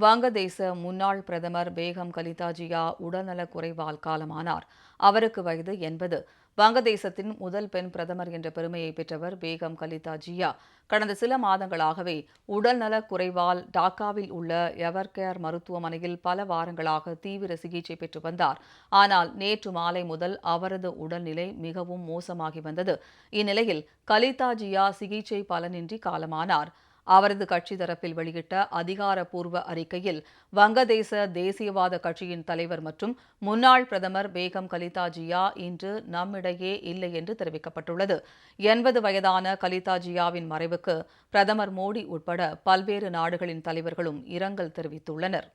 வங்கதேச முன்னாள் பிரதமர் பேகம் கலிதாஜியா உடல்நலக் குறைவால் காலமானார். அவருக்கு வயது எண்பது. வங்கதேசத்தின் முதல் பெண் பிரதமர் என்ற பெருமையை பெற்றவர் பேகம் கலிதா ஜியா கடந்த சில மாதங்களாகவே உடல்நலக் குறைவால் டாக்காவில் உள்ள எவர்கேர் மருத்துவமனையில் பல வாரங்களாக தீவிர சிகிச்சை பெற்று வந்தார். ஆனால் நேற்று மாலை முதல் அவரது உடல்நிலை மிகவும் மோசமாகி வந்தது. இந்நிலையில் கலிதா ஜியா சிகிச்சை பலனின்றி காலமானார். அவரது கட்சி தரப்பில் வெளியிட்ட அதிகாரப்பூர்வ அறிக்கையில் வங்கதேச தேசியவாத கட்சியின் தலைவர் மற்றும் முன்னாள் பிரதமர் பேகம் கலிதா ஜியா இன்று நம்மிடையே இல்லை என்று தெரிவிக்கப்பட்டுள்ளது. எண்பது வயதான கலிதா ஜியாவின் மறைவுக்கு பிரதமர் மோடி உட்பட பல்வேறு நாடுகளின் தலைவர்களும் இரங்கல் தெரிவித்துள்ளனர்.